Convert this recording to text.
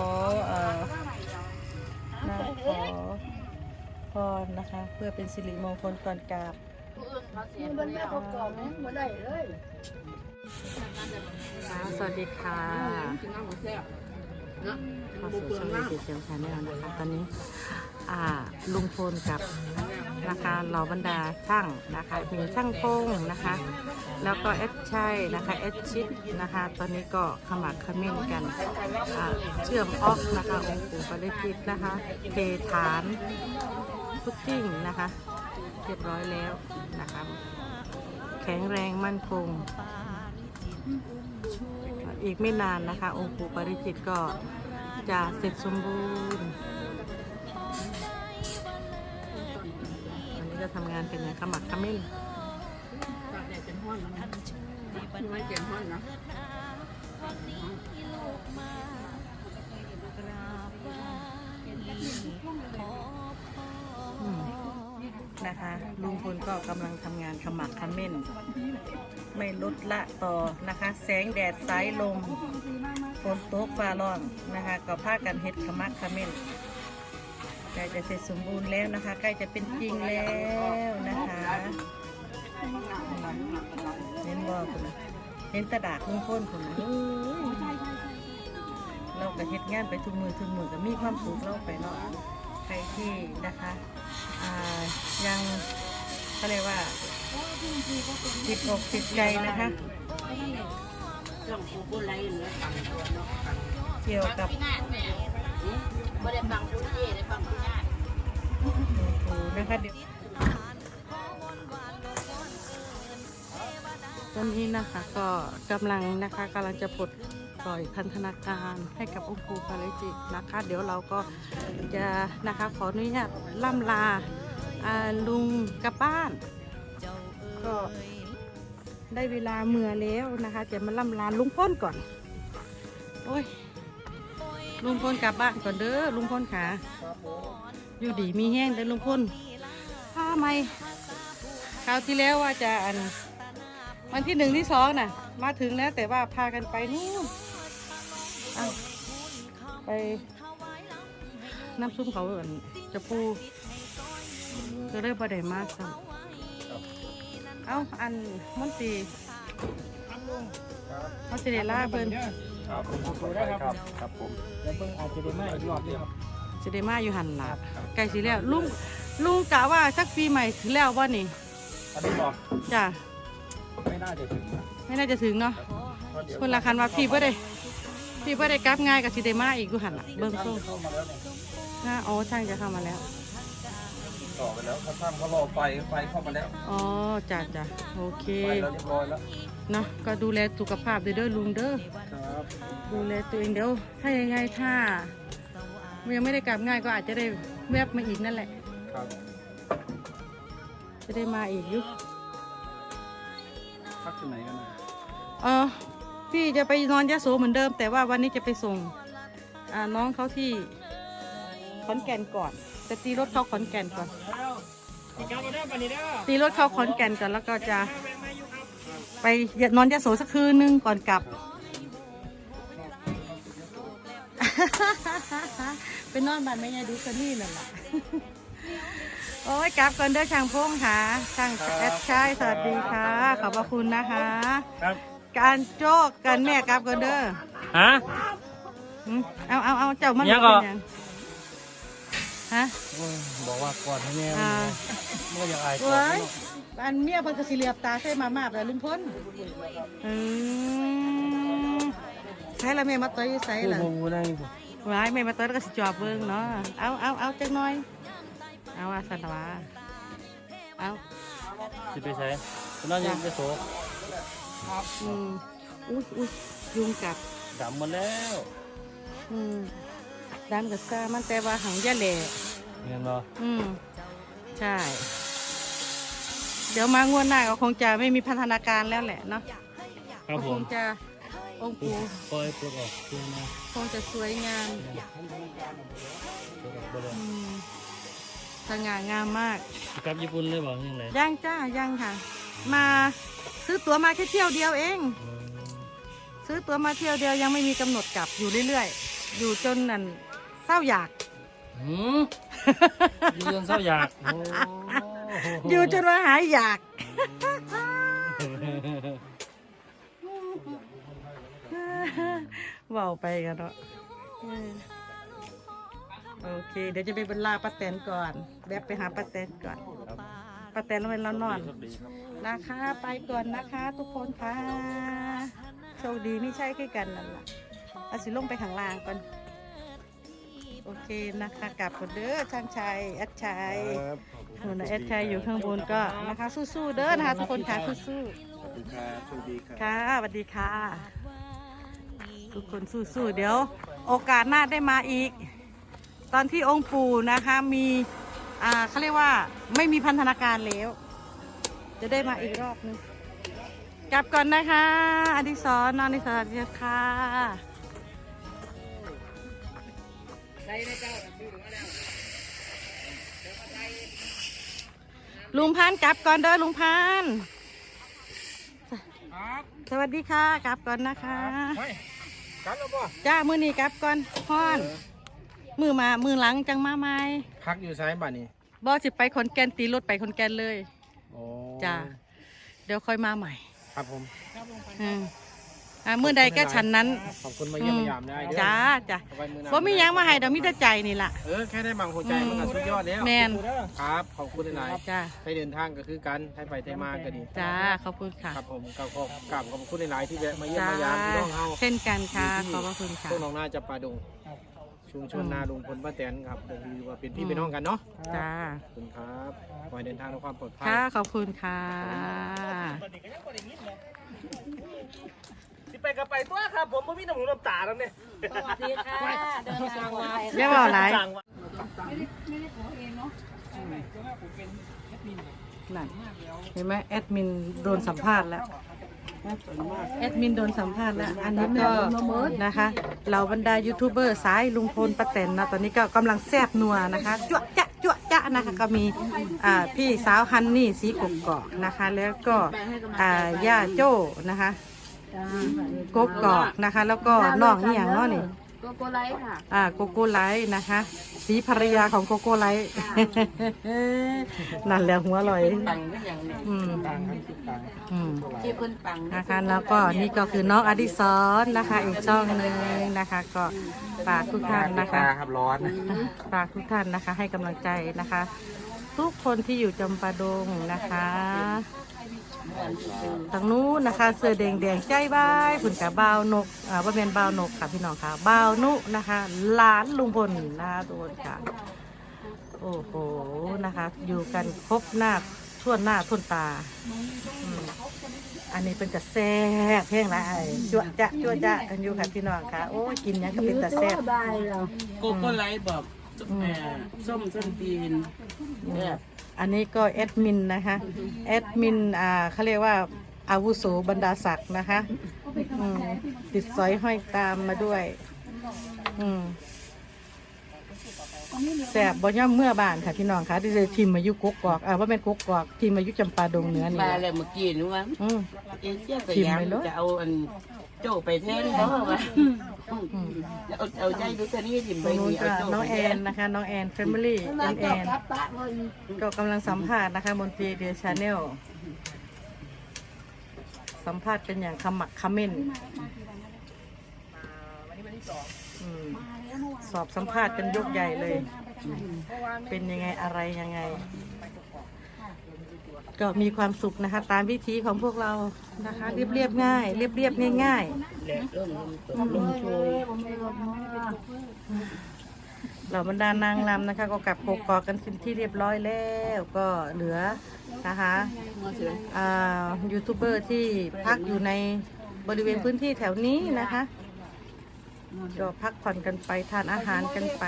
อเอ่อมาขอพรนะคะ เพื่อเป็นสิริมงคลก่อนกราบมันไม่ประกอบนะบ่ได้เลยสวัสดีค่ะเข้าสู่ช่องวิจิตรเชียวชาแนลนะคะ ตอนนี้ อ่าลุงพลกับ นะคะเหล่าบรรดาช่างนะคะมีช่างพงนะคะ แล้วก็เอสชัยนะคะเอสชิดนะคะ ตอนนี้ก็ขมักขมิ้นกันเชื่อมออกนะคะองค์ปู่ปริจิตนะคะเทฐานพุตติ้งนะคะเรียบร้อยแล้วนะคะ แข็งแรงมั่นคง อีกไม่นานนะคะ องค์ปู่ปริจิตก็จะเสร็จสมบูรณ์ วันนี้ก็ทำงานเป็นอย่างขมักขมิ้นตากแดดเป็นห้อนแล้วนะไม่เจ็บห้อนนะนะคะลุงพลก็กำลังทำงานขมักขม้น ไม่ลดละต่อนะคะ แสงแดดสายลมฝนตกฟ้าร้องนะคะ ก็พากันเฮ็ดขมักขม้น ล้จะเสร็จสมบูรณ์แล้วนะคะใกล้จะเป็นจริงแล้วนะคะเห็นบ่คุณเห็นตะดากลุงพลคุณนะเอ้ยเราก็เฮ็ดงานไปทุกมือทุกมือก็มีความสุขเราไปเนาะใครที่นะคะยังเขาเรียกว่าติดอกติดใจนะคะเรื่องกูบ่ ไรเหลือฟังตัวเนาะเกี่ยวกับบ่ได้ฟังผู้เย่ได้ฟังผู้ญานะคะเดี๋ยวตอนนี้นะคะก็กำลังนะคะกำลังจะปลดปล่อยพันธนาการให้กับองค์ปู่ปาริจินะคะ เดี๋ยวเราก็จะนะคะขออนุญาตล่ำลาอ่าลุงกลับบ้าน ก็ได้เวลาเมื่อแล้วนะคะจะมาล่ำลาลุงพ้นก่อน โอ้ย ลุงพลกลับบ้านก่อนเด้อลุงพลขาอยู่ดีมีแห้งเด้อลุงพลผ้าไหมคราวที่แล้วว่าจะอัน วันที่หนึ่งที่สองน่ะ มาถึงแล้วแต่ว่าพากันไปนู่นอ้าวไปน้ำซุปเขาเหมือนจะปูก็เลยประเดี๋ยวมาสั่งเอาอันมันตีมันสิเดล่าเพิ่น ครับผมขอบคุณครับ ครับผมแล้วเพิ่งอาจจะได้มาอีกรอบเดียวครับสิเดมาอยู่หันหลักไก่สีแล้วลุงลุงกะว่าสักปีใหม่ถึงแล้วว่านี่อันนี้บอกจ้ะไม่น่าจะถึงนะไม่น่าจะถึงเนาะเพราะเดี๋ยวคนละคันว่าพี่เพื่ได้พี่เพื่ได้กลับง่ายกับสิเดมาอีกอยู่หันหลักเบิ้งช่างสู้เข้ามาแล้วเนี่ยนะอ๋อช่างจะเข้ามาแล้ว ต่อไปแล้วเขาช่างเขารอไฟไฟเข้ามาแล้วอ๋อจ้ะจ้ะโอเคไฟเราเรียบร้อยแล้วเนาะก็ดูแลสุขภาพด้วยเด้อลุงเด้อ ครับ ดูแลตัวเองเดี๋ยวถ้ายังไงถ้ายังไม่ได้กลับง่ายก็อาจจะได้แวบมาอีกนั่นแหละ ครับ จะได้มาอีกอยุพักที่ไหนกันนะเออพี่จะไปนอนยะโสเหมือนเดิม แต่ว่าวันนี้จะไปส่งอ่าน้องเขาที่ขอนแก่นก่อนจะตีรถเข้าขอนแก่นก่อนอีกการมาได้ปะนี่เด้อตีรถเข้าขอนแก่นก่อนแล้วก็จะ ไปนอนยะโสสักคืนนึงก่อนกลับ เป็นนอนบ้านแม่ยายดูกันนี่นั่นแหละโอ้ยกลับก่อนเด้อช่างพงค่ะช่างแอดชายสวัสดีค่ะ ขอบพระคุณนะคะ ครับการโจกกันแม่กลับก่อนเด้อฮะหืมเอาเอาเอาเจ้ามันยังก็เป็นหยังฮะ บอกว่าก่อนให้แม่อ่าเมื่อยังอายก่เว้อนยอันเมียเพิ่นก็สิเหลียบตาใส่มามาแบบลุงพ้นอืมใช่ละแม่มาต่อยอยู่ไสผู้ล่ะพงผู้นั่ง ว้ายแม่มาต่อยแล้วก็สิจอบเบิ่งเนาะ เอาเอาเอาจักหน่อย เอาว่าสันวาเอาสิไปใช้คนนั้นยังจะโสอืมอุ้ยอุ้ยยุงกัดดำหมดแล้ว อืมดำกับซ่ามันแต่ว่าหังยะแหล่เห็นบ่อืมใช่ เดี๋ยวมางวดหน้าก็คงจะไม่มีพัฒนาการแล้วแหละเนาะครับก็ผคม งจะ องค์ปู่ปล่อยปลดออกเพื่อมาคงจะสวยงามปลดออกไปเลยอืมสง่างามมาก กลับญี่ปุ่นเลยบอกยังไงยังจ้ายังค่ะ มาซื้อตั๋วมาแค่เที่ยวเดียวเองซื้อตั๋วมาเที่ยวเดียวยังไม่มีกำหนดกลับอยู่เรื่อยๆ อยู่จนนั่นเศร้าอยาก หืมอยู่จนเศร้าอยากโอ้อยู่จนว่าหายอยาก เว่าไปกันเนาะเออโอเค เดี๋ยวจะไปบรรลาป้าแตนก่อนแวบไปหาป้าแตนก่อนป้าแตนแล้วเป็นแล้วนอนนะคะไปก่อนนะคะ ทุกคนค่ะโชคดีไม่ใช่แค่กันนั่นแหละเอาสิลงไปข้างล่างก่อนโอเคนะคะกลับคนเด้อช่างชัยแอดชัยหนูนะแอดชัยอยู่ข้างบนก็นะคะ สู้ๆเด้อนะคะทุกคนค่ะสู้สวัสดีครับโชคดีครับๆค่ะสวัสดีค่ะ ทุกคนสู้ๆเดี๋ยว โอกาสหน้าได้มาอีก ตอนที่องค์ปู่นะคะมีอ่าเขาเรียกว่าไม่มีพันธนาการแล้ว จะได้มาอีกรอบนึงกลับก่อนนะคะอดิศรนอนอดิศรอดิศรค่ะลุงพันธุ์กลับก่อนเด้อลุงพันธุ์สวัสดีค่ะ กลับก่อนนะคะ กันแล้วบ่จ้ามือนี้กลับก่อนฮ้อน มือมามือหลังจังมาไหมพักอยู่ซ้ายบ้านนี่บอสิไปขอนแก่นตีรถไปขอนแก่นเลย โอ้จ้า เดี๋ยวค่อยมาใหม่ ครับผม อืม อ่ามือใดก็ฉันนั้น ขอบคุณมาเยี่ยมมายามได้เด้อจ้าจ้าเอาไว้มื้อหน้บ่มีหยังมาให้ดอกมีแต่ใจนี่ล่ะ เออแค่ได้บังหัวใจมันก็สุดยอดแล้วแม่น ครับขอบคุณหลายจ้าๆให้เดินทางก็คือกันให้ไปให้มาก็ดีจ้าขอบคุณค่ะครับผมก็ขอบกราบขอบคุณหลายๆที่แวะมาเยี่ยมจ้ามมายามพี่น้องเฮา เช่นกันค่ะขอบพระคุณค่ะ พวกน้องน่าจะปลาดงชุมชนอืมนาลุงพลป้าแตนครับก็คือว่าเป็นพี่อืมเป็นน้องกันเนาะจ้าขอบคุณครับขอให้เดินทางด้วยความปลอดภัย ค่ะขอบคุณค่ะสิ ไปกับไปตัวครับ ผมไม่มีน้ำหูน้ำตาแล้วเนี่ยสวัสดีค่ะ เดินทางมาเรียกว่าอะไรสั่งว่านั่นเห็นไหมแอดมินโดนสัมภาษณ์แล้วแอดมินโดนสัมภาษณ์แล้ว อันนี้ก็นะคะเหล่าบรรดายูทูบเบอร์สายลุงพลป้าแตนนะตอนนี้ก็กำลังแซบนัวนะคะจั่วจะจั่วจะนะคะก็มีอ่าพี่สาวฮันนี่สีกกอกนะคะ แล้วก็อ่าย่าโจ้นะคะ กกอกนะคะ แล้วก็น้องนี่อย่างเน้อนี่โกโกไลท์ค่ะ อ่าโกโก้ไลท์นะคะ สีภรรยาของโกโก้ไลท์นั่นแหละหัวลอยปังก็อย่างนี้อืมอืมจีบคนปังนะคะแล้วก็นี่ก็คือน้องอดิศรนะคะอีกช่องหนึ่งนะคะ ก็ฝากทุกท่านนะคะ ครับร้อนฝากทุกท่านนะคะ ให้กำลังใจนะคะ ทุกคนที่อยู่จำปาดงนะคะ ทางนู้นนะคะ เสื้อแดงแดงใจบายผุนกับบ่าวนกอ่าว่าเป็นบ่าวนกค่ะพี่น้องค่ะบ่าวนุนะคะหลานลุงพลนะคะทุกคนค่ะ โอ้โหนะคะ อยู่กันครบหน้าทั่วหน้าทั่วตาอืมอันนี้เป็นแต่แซ่บเพียงไรจั่วจะจั่วจะกันอยู่ค่ะพี่น้องค่ะ โอ้ยกินหยังก็เป็นแต่แซ่บ โกโก้ไลท์บอกเอ่อส้มส้นตีนเนี่ย อันนี้ก็แอดมินนะคะแอดมินอ่าเขาเรียกว่าอาวุโสบรรดาศักดิ์นะคะอืมติดสอยห้อยตามมาด้วย อืม แสบบ่ย่อมเมื่อบานค่ะพี่น้องค่ะที่จะทีมมายุกกกอกอ่าว่าเป็นกกกอกทีมมายุจำปาดงเหนือนี่มาแหละแล้วเมื่อกี้นึกว่าอืมเอเชียสชิมยามไปเลยจะเอาอันโจ้ไปแทนเขาว่าอืมจะเอาเอาใจดูตัวนี้ถิ่มตไปรงนู้นนี่เอาก็โจ้น้องไปแอแทนนนะคะน้องแอนแฟมิลี่น้องแอนก็กำลังสัมภาษณ์นะคะบนพีเดียชาแนลสัมภาษณ์เป็นอย่างขมักเขม้นอืม สอบสัมภาษณ์กันยกใหญ่เลย เป็นยังไงอะไรยังไง ก็มีความสุขนะคะ ตามวิธีของพวกเรานะคะเรียบเรียบง่ายเรียบเรียบง่ายแหลกเริ่มตกลงโชยๆเหล่าบรรดานางรำนะคะ ก็กลับกกอกกันเป็นที่เรียบร้อยแล้วก็เหลือนะคะยูทูบเบอร์ที่พักอยู่ในบริเวณพื้นที่แถวนี้นะคะ ก็พักผ่อนกันไปทานอาหารกันไป